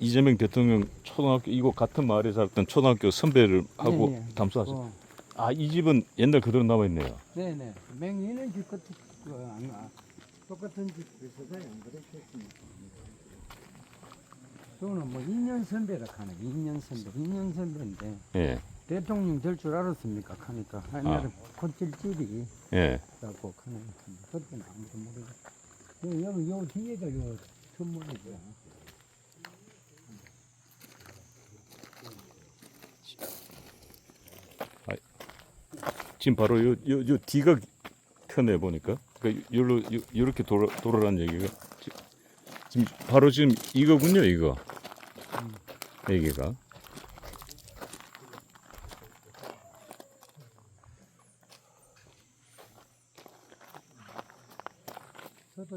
이재명 대통령 초등학교 이곳 같은 마을에 살았던 초등학교 선배를 하고 예, 예. 담수하셨. 어, 아이 집은 옛날 그대로 남아 있네요. 네네. 맹이는 집 같은 거 똑같은 집에서도 안 그랬겠습니다. 저는 뭐 2년 선배라 하네. 2년 선배. 2년 선배인데 예, 대통령 될 줄 알았습니까? 하니까 옛날에 콧질집이 예. 라고 하는 그때는 아무도 모르고 요, 여기 요 뒤에가 요 선물이죠. 지금 바로 요, 요, 요 뒤가 펴내 보니까. 그러니까 요로 요, 요렇게 돌아, 돌아란 얘기가 지금 바로 지금 이거군요, 이거. 얘기가. 저도